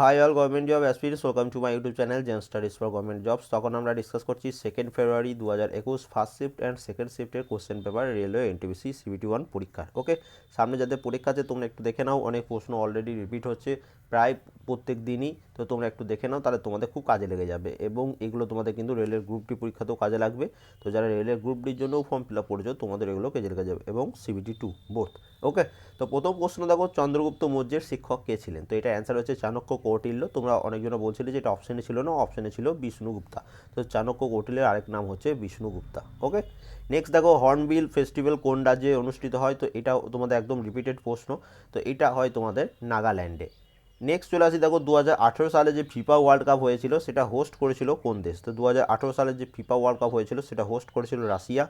Hi all government job aspirants welcome to my YouTube channel zen studies for government jobs তখন আমরা discuss করছি second February দু হাজার একুশ first shift and second শিফটের question paper railway NTPC CBT one পরীক্ষার okay সামনে যাদের পরীক্ষা আছে, তোমরা একটু দেখে নাও, অনেক প্রশ্ন অলরেডি রিপিট হচ্ছে, প্রায় প্রত্যেক দিনই তো তোমরা একটু দেখে নাও, তাহলে তোমাদের খুব কাজে লেগে যাবে। এবং এগুলো তোমাদের কিন্তু রেলের গ্রুপ ডি পরীক্ষাতেও কাজে লাগবে। তো যারা রেলের গ্রুপ ডির জন্যও ফর্ম ফিল আপ করেছ, তোমাদের এগুলো কাজে লেগে যাবে। এবং সিবিটি টু বোথ ওকে তো প্রথম প্রশ্ন দেখো, চন্দ্রগুপ্ত মৌর্যের শিক্ষক কে ছিলেন? তো এটা অ্যান্সার হচ্ছে চাণক্য কৌটিল্য। তোমরা অনেকজন বলছিলে যে এটা অপশানে ছিল না অপশানে ছিল বিষ্ণুগুপ্তা। তো চাণক্য কৌটিল্যের আরেক নাম হচ্ছে বিষ্ণুগুপ্তা ওকে নেক্সট দেখো হর্নবিল ফেস্টিভ্যাল কোন রাজ্যে অনুষ্ঠিত হয়? তো এটা তোমাদের একদম রিপিটেড প্রশ্ন। তো এটা হয় তোমাদের নাগাল্যান্ডে। নেক্সট চলে আসি, দেখো দু হাজার আঠেরো সালে যে ফিফা ওয়ার্ল্ড কাপ হয়েছিল, সেটা হোস্ট করেছিল কোন দেশ? তো দু হাজার আঠেরো সালে যে ফিফা ওয়ার্ল্ড কাপ হয়েছিল, সেটা হোস্ট করেছিল রাশিয়া।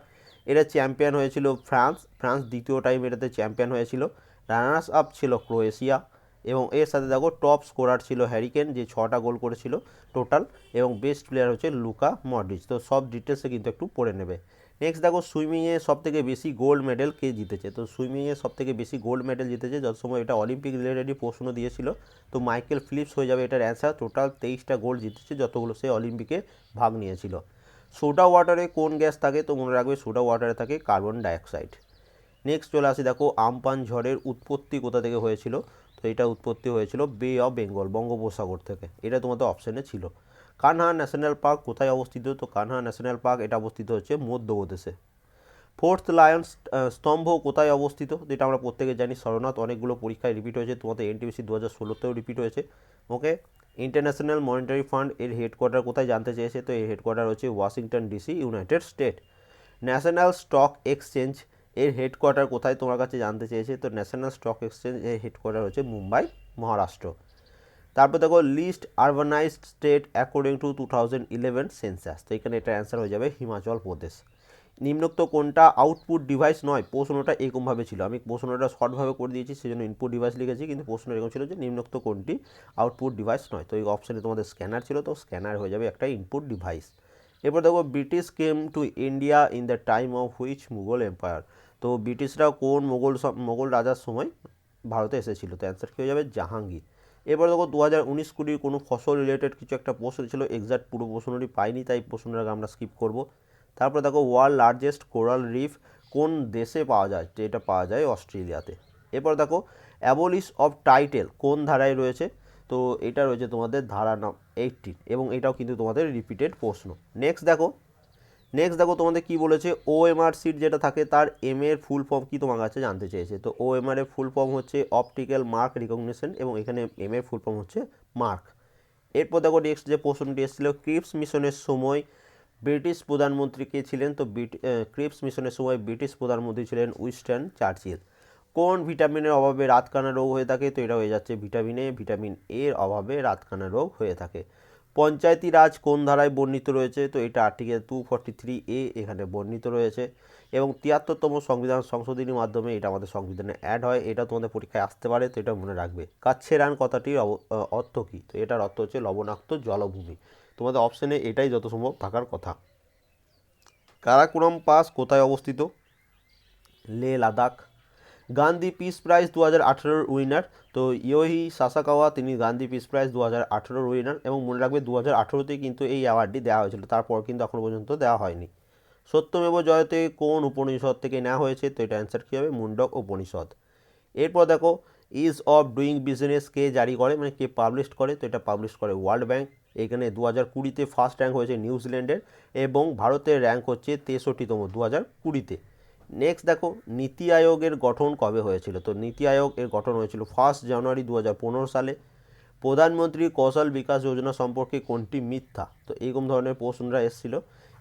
এটা চ্যাম্পিয়ন হয়েছিল ফ্রান্স। ফ্রান্স দ্বিতীয় টাইম এটাতে চ্যাম্পিয়ন হয়েছিল। রানার্স আপ ছিল ক্রোয়েশিয়া। এবং এর সাথে দেখো টপ স্কোরার ছিল হ্যারিকেন যে ছটা গোল করেছিল টোটাল এবং বেস্ট প্লেয়ার হচ্ছে লুকা মডরিচ তো সব ডিটেলসে কিন্তু একটু পড়ে নেবে। নেক্সট দেখো সুইমিংয়ে সব থেকে বেশি গোল্ড মেডেল কে জিতেছে। তো সুইমিংয়ে সব থেকে বেশি গোল্ড মেডেল জিতেছে। যত সময় এটা অলিম্পিক রিলেটেডই প্রশ্ন দিয়েছিল, তো মাইকেল ফিলিপস হয়ে যাবে এটার অ্যান্সার টোটাল তেইশটা গোল্ড জিতেছে, যতগুলো সে অলিম্পিকে ভাগ নিয়েছিল। সোডা ওয়াটারে কোন গ্যাস থাকে? তো মনে রাখবে সোডা ওয়াটারে থাকে কার্বন ডাইঅক্সাইড নেক্সট চলে আসি, দেখো, আমপান ঝড়ের উৎপত্তি কোথা থেকে হয়েছিল? তো এটা উৎপত্তি হয়েছিল বে অফ বেঙ্গল বঙ্গোপসাগর থেকে। এটা তোমাদের অপশানে ছিল। কানহা ন্যাশনাল পার্ক কোথায় অবস্থিত? তো কানহা ন্যাশনাল পার্ক এটা অবস্থিত হচ্ছে মধ্যপ্রদেশে। ফোর্থ লায়ন স্তম্ভ কোথায় অবস্থিত? যেটা আমরা প্রত্যেকে জানি, সরনাথ, অনেকগুলো পরীক্ষায় রিপিট হয়েছে। তোমাদের এনটিপিসি দু হাজার ষোলোতেও রিপিট হয়েছে। ওকে ইন্টারন্যাশনাল মনিটারি ফান্ড এর হেডকোয়ার্টার কোথায় জানতে চেয়েছে? তো এর হেডকোয়ার্টার হচ্ছে Washington DC United State National Stock Exchange এর হেডকোয়ার্টার কোথায় তোমার কাছে জানতে চেয়েছে? তো ন্যাশনাল স্টক এক্সচেঞ্জ এর হেডকোয়ার্টার হচ্ছে মুম্বাই, মহারাষ্ট্র। তারপর দেখো list urbanised state according to two thousand eleven census তো এখানে এটা অ্যান্সার হয়ে যাবে হিমাচল প্রদেশ। নিম্নোক্ত কোনটা আউটপুট ডিভাইস নয়, প্রশ্নটা এরকমভাবে ছিল। আমি প্রশ্নটা শর্টভাবে করে দিয়েছি সেই জন্য ইনপুট ডিভাইস লিখেছি, কিন্তু প্রশ্ন এরকম ছিল যে নিম্নোক্ত কোনটি আউটপুট ডিভাইস নয়। তো এই অপশানে তোমাদের স্ক্যানার ছিল, তো স্ক্যানার হয়ে যাবে একটা ইনপুট ডিভাইস এরপর দেখো British came to India in the time of which Mughal empire তো ব্রিটিশরা কোন মোগল মোগল রাজার সময় ভারতে এসেছিল? তো অ্যান্সার কী হয়ে যাবে? জাহাঙ্গীর। এবার দেখো দু হাজার উনিশ কুড়ির কোনো ফসল রিলেটেড কিছু একটা প্রশ্ন ছিল এক্সাক্ট পুরো প্রশ্নটি পাইনি, তাই প্রশ্নটাকে আমরা স্কিপ করব। তারপর দেখো ওয়ার্ল্ড লার্জেস্ট কোরাল রিফ কোন দেশে পাওয়া যায়? এটা পাওয়া যায় অস্ট্রেলিয়াতে। এরপর দেখো অ্যাবলিশ অফ টাইটেল কোন ধারায় রয়েছে? তো এটা রয়েছে তোমাদের ধারা নাম এইটটিন এবং এটাও কিন্তু তোমাদের রিপিটেড প্রশ্ন। নেক্সট দেখো নেক্সট দেখো তোমাদের কি বলেছে ও এমআর সিট যেটা থাকে তার এম এর ফুল ফর্ম কি তোমার কাছে জানতে চেয়েছে? তো ও এমআর এর ফুল ফর্ম হচ্ছে অপটিক্যাল মার্ক রিকগনিশন এবং এখানে এম এর ফুল ফর্ম হচ্ছে মার্ক এরপর দেখো নেক্সট যে প্রশ্নটি এসেছিল ক্রিপস মিশনের সময় ব্রিটিশ প্রধানমন্ত্রী কে ছিলেন? তো ক্রিপস মিশনের সময় ব্রিটিশ প্রধানমন্ত্রী ছিলেন উইস্টন চার্চিল। কোন ভিটামিনের অভাবে রাতকানা রোগ হয়ে থাকে? তো এটা হয়ে যাচ্ছে ভিটামিন এ ভিটামিন এর অভাবে রাতকানা রোগ হয়ে থাকে। পঞ্চায়েতি রাজ কোন ধারায় বর্ণিত রয়েছে? তো এটা article two forty three A এখানে বর্ণিত রয়েছে এবং তিয়াত্তরতম সংবিধান সংশোধনীর মাধ্যমে এটা আমাদের সংবিধানে অ্যাড হয়। এটা তোমাদের পরীক্ষায় আসতে পারে, তো এটা মনে রাখবে। কাচ্ছে রান কথাটির অর্থ কী? তো এটার অর্থ হচ্ছে লবণাক্ত জলভূমি। তোমাদের অপশানে এটাই যত সম্ভব থাকার কথা। কারাকোরাম পাস কোথায় অবস্থিত? লে লাদাখ। গান্ধী পিস প্রাইজ দু হাজার আঠেরোর উইনার। তো ইয়োহি সাসাকাওয়া, তিনি গান্ধী পিস প্রাইজ দু হাজার আঠেরোর উইনার এবং মনে রাখবে দু হাজার আঠেরোতেই কিন্তু এই অ্যাওয়ার্ডটি দেওয়া হয়েছিল। তারপর কিন্তু এখনও পর্যন্ত দেওয়া হয়নি। সত্যমেব জয়তে কোন উপনিষদ থেকে নেওয়া হয়েছে? তো এটা অ্যান্সার কী হবে? মুন্ডক উপনিষদ। এরপর দেখো ইজ অফ ডুইং বিজনেস কে জারি করে মানে কে পাবলিশ করে? তো এটা পাবলিশ করে ওয়ার্ল্ড ব্যাংক এখানে দু হাজার কুড়িতে ফার্স্ট র্যাঙ্ক হয়েছে নিউজিল্যান্ডের এবং ভারতের র্যাঙ্ক হচ্ছে তেষট্টিতম দু হাজার কুড়িতে। নেক্সট দেখো, নীতি আয়োগের গঠন কবে হয়েছিল? তো নীতি আয়োগ এর গঠন হয়েছিল ফার্স্ট জানুয়ারি দু সালে। প্রধানমন্ত্রী কৌশল বিকাশ যোজনা সম্পর্কে কোনটি মিথ্যা? তো এরকম ধরনের প্রশ্নরা এসেছিল।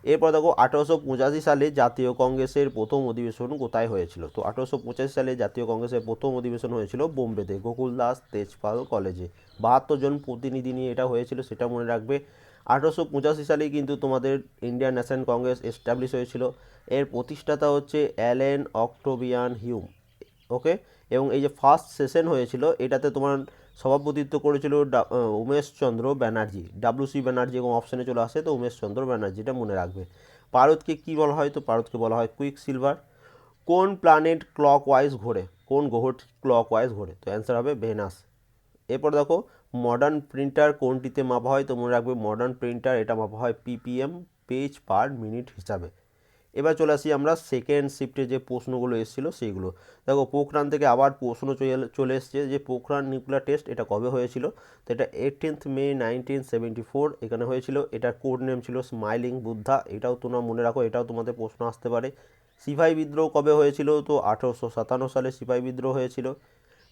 এরপর দেখো, আঠারোশো পঁচাশি সালে জাতীয় কংগ্রেসের প্রথম অধিবেশন কোথায় হয়েছিল? তো আঠারোশো পঁচাশি সালে জাতীয় কংগ্রেসের প্রথম অধিবেশন হয়েছিল বোম্বেতে। গোকুল দাস তেজপাল কলেজে। বাহাত্তর জন প্রতিনিধি নিয়ে এটা হয়েছিল, সেটা মনে রাখবে। আঠারোশো পঁচাশি সালেই কিন্তু তোমাদের ইন্ডিয়ান ন্যাশনাল কংগ্রেস এস্টাবলিশ হয়েছিল। এর প্রতিষ্ঠাতা হচ্ছে অ্যালেন অক্টোবিয়ান হিউম ওকে এবং এই যে ফার্স্ট সেশন হয়েছিল, এটাতে তোমার সভাপতিত্ব করেছিল উমেশচন্দ্র ব্যানার্জি ডাব্লিউসি ব্যানার্জি এবং অপশানে চলে আসে, তো উমেশচন্দ্র ব্যানার্জিটা মনে রাখবে। পারদকে কী বলা হয়? তো পারদকে বলা হয় কুইক সিলভার কোন প্ল্যানেট ক্লক ওয়াইজ ঘোরে? কোন গ্রহ ক্লক ওয়াইজ ঘোরে? তো অ্যান্সার হবে ভেনাস। এরপর দেখো মডার্ন প্রিন্টার কোনটিতে মাপা হয়? তো মনে রাখবে মডার্ন প্রিন্টার এটা মাপা হয় পিপিএম পেজ পার মিনিট হিসাবে। এবার চলে আসি আমরা সেকেন্ড শিফটে যে প্রশ্নগুলো এসেছিল সেইগুলো। দেখো পোখরান থেকে আবার প্রশ্ন চলে এসছে যে পোখরান নিউক্লিয়ার টেস্ট এটা কবে হয়েছিল? তো এটা eighteenth May nineteen seventy four এখানে হয়েছিল। এটার কোড নেম ছিল স্মাইলিং বুদ্ধা এটাও তোমরা মনে রাখো, এটাও তোমাদের প্রশ্ন আসতে পারে। সিপাহি বিদ্রোহ কবে হয়েছিল? তো আঠেরোশো সাতান্ন সালে সিপাহি বিদ্রোহ হয়েছিল।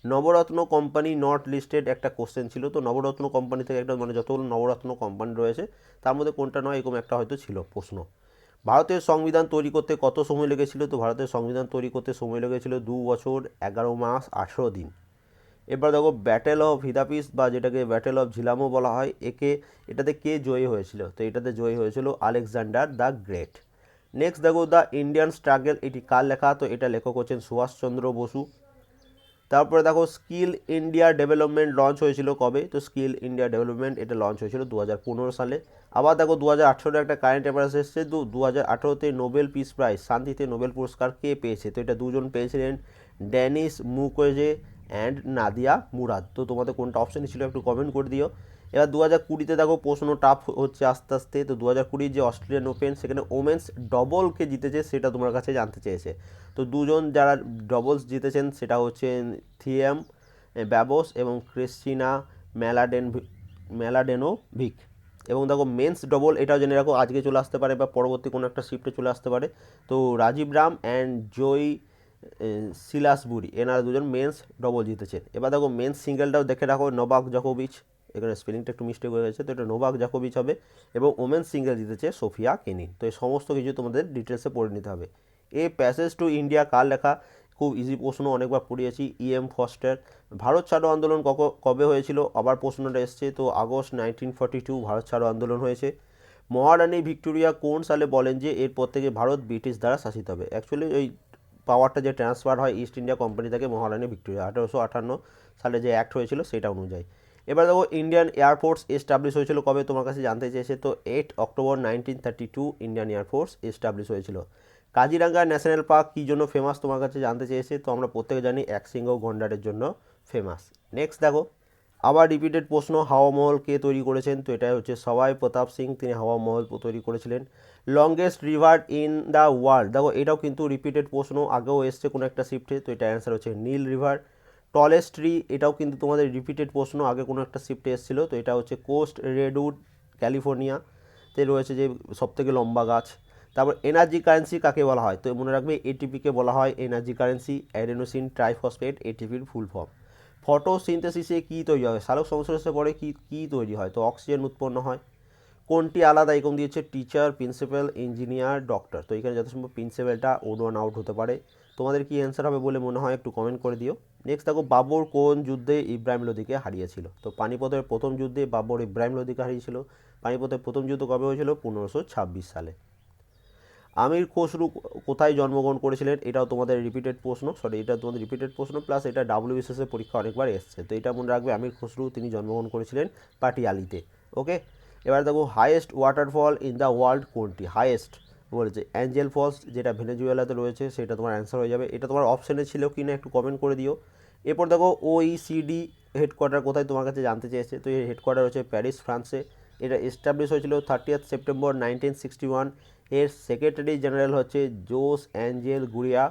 নবরত্ন কোম্পানি নট লিস্টেড একটা কোশ্চেন ছিল। তো নবরত্ন কোম্পানি থেকে একটা মানে যতগুলো নবরত্ন কোম্পানি রয়েছে, তার মধ্যে কোনটা নয় এরকম একটা হয়তো ছিল প্রশ্ন। ভারতের সংবিধান তৈরি করতে কত সময় লেগেছিল? তো ভারতের সংবিধান তৈরি করতে সময় লেগেছিল দু বছর, এগারো মাস, আঠেরো দিন। এবার দেখো ব্যাটেল অফ হিদাপিস বা যেটাকে ব্যাটেল অফ ঝিলামও বলা হয়, একে, এটাতে কে জয়ী হয়েছিল? তো এটাতে জয়ী হয়েছিল আলেকজান্ডার দ্য গ্রেট। নেক্সট দেখো দ্য ইন্ডিয়ান স্ট্রাগল, এটি কার লেখা? তো এটা লেখক হচ্ছেন সুভাষচন্দ্র বসু। তারপরে দেখো স্কিল ইন্ডিয়া ডেভেলপমেন্ট লঞ্চ হয়েছিল কবে? তো স্কিল ইন্ডিয়া ডেভেলপমেন্ট এটা লঞ্চ হয়েছিল দু হাজার পনেরো সালে। আবার দেখো দু হাজার আঠেরোতে একটা কারেন্ট অ্যাফেয়ার্স এসছে। দু হাজার আঠেরোতে নোবেল পিস প্রাইজ শান্তিতে নোবেল পুরস্কার কে পেয়েছে? তো এটা দুজন পেয়েছিলেন Denis Mukwege and Nadia Murad. তো তোমাদের কোনটা অপশানই ছিল একটু কমেন্ট করে দিও। এবার দু হাজার কুড়িতে দেখো প্রশ্ন টাফ হচ্ছে আস্তে আস্তে, তো দু হাজার কুড়ির যে অস্ট্রেলিয়ান ওপেন সেখানে ওমেন্স ডবলকে জিতেছে সেটা তোমার কাছে জানতে চেয়েছে। তো দুজন যারা ডবলস জিতেছেন সেটা হচ্ছে থিয়াম ব্যাবস এবং ক্রিস্টিনা ম্যালাডেন ম্যালাডেনোভিক এবং দেখো মেন্স ডবল এটাও জেনে রাখো, আজকে চলে আসতে পারে বা পরবর্তী কোনো একটা শিফটে চলে আসতে পারে। তো Rajeev Ram and Joe Salisbury এনারা দুজন মেন্স ডবল জিতেছেন এবার দেখো মেন্স সিঙ্গেলটাও দেখে রাখো নবাক জকোভিচ। এখানে স্পেলিংটা একটু মিস্টেক হয়ে গেছে, তো এটা নোভাক জাকোভিচ হবে এবং ওমেন সিঙ্গেল জিতেছে সোফিয়া কেনিন। তো এই সমস্ত কিছু তোমাদের ডিটেলসে পড়ে নিতে হবে। এ প্যাসেজ টু ইন্ডিয়া কার লেখা? খুব ইজি প্রশ্ন, অনেকবার পড়িয়েছি। ই এম ফস্টার ভারত ছাড়ো আন্দোলন কবে হয়েছিল? আবার প্রশ্নটা এসছে, তো August nineteen forty two Bharat ছাড়ো আন্দোলন হয়েছে। মহারানী ভিক্টোরিয়া কোন সালে বলেন যে, এরপর থেকে ভারত ব্রিটিশ দ্বারা শাসিত হবে? অ্যাকচুয়ালি ওই পাওয়ারটা যে ট্রান্সফার হয় ইস্ট ইন্ডিয়া কোম্পানি থেকে মহারানী ভিক্টোরিয়া, আঠারোশো আটান্ন সালে যে অ্যাক্ট হয়েছিল সেটা অনুযায়ী। এবার দেখো ইন্ডিয়ান এয়ারফোর্স এস্টাবলিশ হয়েছিল কবে তোমার কাছে জানতে চেয়েছে? তো eight October nineteen thirty two Indian air force establish হয়েছিল। কাজিরাঙ্গা ন্যাশনাল পার্ক কী জন্য ফেমাস তোমার কাছে জানতে চেয়েছে? তো আমরা প্রত্যেকে জানি একসিংহ গন্ডারের জন্য ফেমাস নেক্সট দেখো, আবার রিপিটেড প্রশ্ন, হাওয়া মহল কে তৈরি করেছেন? তো এটাই হচ্ছে সবাই, প্রতাপ সিং, তিনি হাওয়া মহল তৈরি করেছিলেন। Longest river in the world দেখো এটাও কিন্তু রিপিটেড প্রশ্ন, আগেও এসছে কোনো একটা শিফটে তো এটা অ্যান্সার হচ্ছে নীল রিভার টলেস্ট ট্রি এটাও কিন্তু তোমাদের রিপিটেড প্রশ্ন, আগে কোনো একটা শিফটে এসেছিল, তো এটা হচ্ছে কোস্ট রেডউড ক্যালিফোর্নিয়াতে রয়েছে যে সবথেকে লম্বা গাছ। তারপর এনার্জি কারেন্সি কাকে বলা হয়? তো মনে রাখবে এটিপিকে বলা হয় এনার্জি কারেন্সি অ্যাডেনোসিন ট্রাইফসফেট এটিপির ফুল ফর্ম ফটোসিনথেসিসে কী তৈরি হয়? সালোক সংশ্লেষে পরে কী কী তৈরি হয়? তো অক্সিজেন উৎপন্ন হয়। কোনটি আলাদা? এরকম দিয়েছে টিচার প্রিন্সিপাল ইঞ্জিনিয়ার ডক্টর তো এখানে যত প্রিন্সিপালটা ওড ওয়ান আউট হতে পারে। তোমাদের কি অ্যান্সার হবে বলে মনে হয় একটু কমেন্ট করে দিও। নেক্সট দেখো, বাবর কোন যুদ্ধে ইব্রাহিম লোদিকে হারিয়েছিল? তো পানিপথের প্রথম যুদ্ধে বাবর ইব্রাহিম লোদিকে হারিয়েছিল। পানিপথের প্রথম যুদ্ধ কবে হয়েছিল? পনেরোশো ছাব্বিশ সালে। আমির খসরু কোথায় জন্মগ্রহণ করেছিলেন? এটাও তোমাদের রিপিটেড প্রশ্ন। সরি এটা তোমাদের রিপিটেড প্রশ্ন প্লাস এটা ডাব্লিউবিসিএস এর পরীক্ষা অনেকবার এসছে। তো এটা মনে রাখবে, আমির খসরু তিনি জন্মগ্রহণ করেছিলেন পাটিয়ালিতে। ওকে এবার দেখো highest waterfall in the world কোনটি? হাইয়েস্ট বলেছে অ্যাঞ্জেল ফলস যেটা ভেনেজুয়েলাতে রয়েছে, সেটা তোমার অ্যান্সার হয়ে যাবে। এটা তোমার অপশানে ছিল কি না একটু কমেন্ট করে দিও। এরপর দেখো ওইসিডি হেডকোয়ার্টার কোথায় তোমার কাছে জানতে চেয়েছে? তো এই হেডকোয়ার্টার হচ্ছে প্যারিস, ফ্রান্সে। এটা এস্টাবলিশ হয়েছিল থার্টিয়াথ সেপ্টেম্বর নাইনটিন সিক্সটি ওয়ানের সেক্রেটারি জেনারেল হচ্ছে জোস অ্যাঞ্জেল গুরিয়া।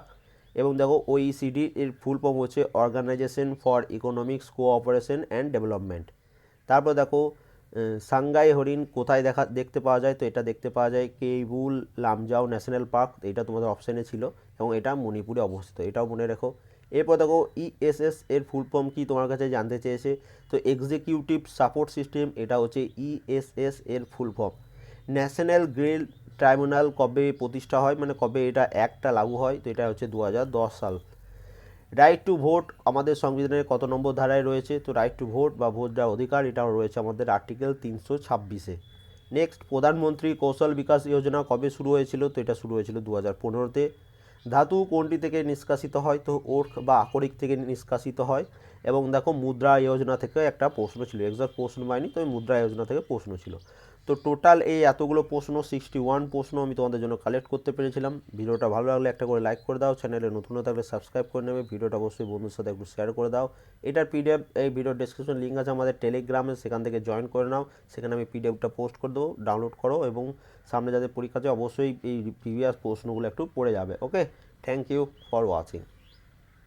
এবং দেখো ওইসিডি এর ফুল ফর্ম হচ্ছে organisation for economics cooperation and development তারপর দেখো সাংগাই হরিণ কোথায় দেখা, দেখতে পাওয়া যায়? তো এটা দেখতে পাওয়া যায় কেইবুল লামজাও ন্যাশনাল পার্ক, এটা তোমাদের অপশানে ছিল এবং এটা মণিপুরে অবস্থিত। এটাও মনে রেখো। এরপর দেখো ইএসএস এর ফুল ফর্ম কি তোমার কাছে জানতে চেয়েছে? তো এক্সিকিউটিভ সাপোর্ট সিস্টেম এটা হচ্ছে ইএসএস এর full form national green tribunal কবে প্রতিষ্ঠা হয়? মানে কবে এটা একটা লাগু হয়? তো এটা হচ্ছে দু হাজার দশ সাল। রাইট টু ভোট আমাদের সংবিধানের কত নম্বর ধারায় রয়েছে? তো রাইট টু ভোট বা ভোট দেওয়ার অধিকার, এটাও রয়েছে আমাদের আর্টিকেল তিনশো ছাব্বিশে। নেক্সট প্রধানমন্ত্রী কৌশল বিকাশ যোজনা কবে শুরু হয়েছিল? তো এটা শুরু হয়েছিল দু হাজার পনেরোতে। ধাতু কোনটি থেকে নিষ্কাশিত হয়? তো ওর্ক বা আকরিক থেকে নিষ্কাশিত হয়। এবং দেখো, মুদ্রা যোজনা থেকে একটা প্রশ্ন ছিল। এক্সাক্ট প্রশ্ন পাইনি, তবে মুদ্রা যোজনা থেকে প্রশ্ন ছিল। তো টোটাল এই এতগুলো প্রশ্ন সিক্সটি ওয়ান প্রশ্ন আমি তোমাদের জন্য কালেক্ট করতে পেরেছিলাম। ভিডিওটা ভালো লাগলে একটা করে লাইক করে দাও চ্যানেলে নতুন থাকলে সাবস্ক্রাইব করে নেবে। ভিডিওটা অবশ্যই বন্ধুর সাথে একটু শেয়ার করে দাও। এটার পিডিএফ এই ভিডিও ডিসক্রিপশন লিঙ্ক আছে আমাদের টেলিগ্রামে সেখান থেকে জয়েন করে নাও। সেখানে আমি পিডিএফটা পোস্ট করে দেবো ডাউনলোড করো এবং সামনে যাদের পরীক্ষা আছে, অবশ্যই এই প্রিভিয়াস প্রশ্নগুলো একটু পড়ে যাবে okay thank you for watching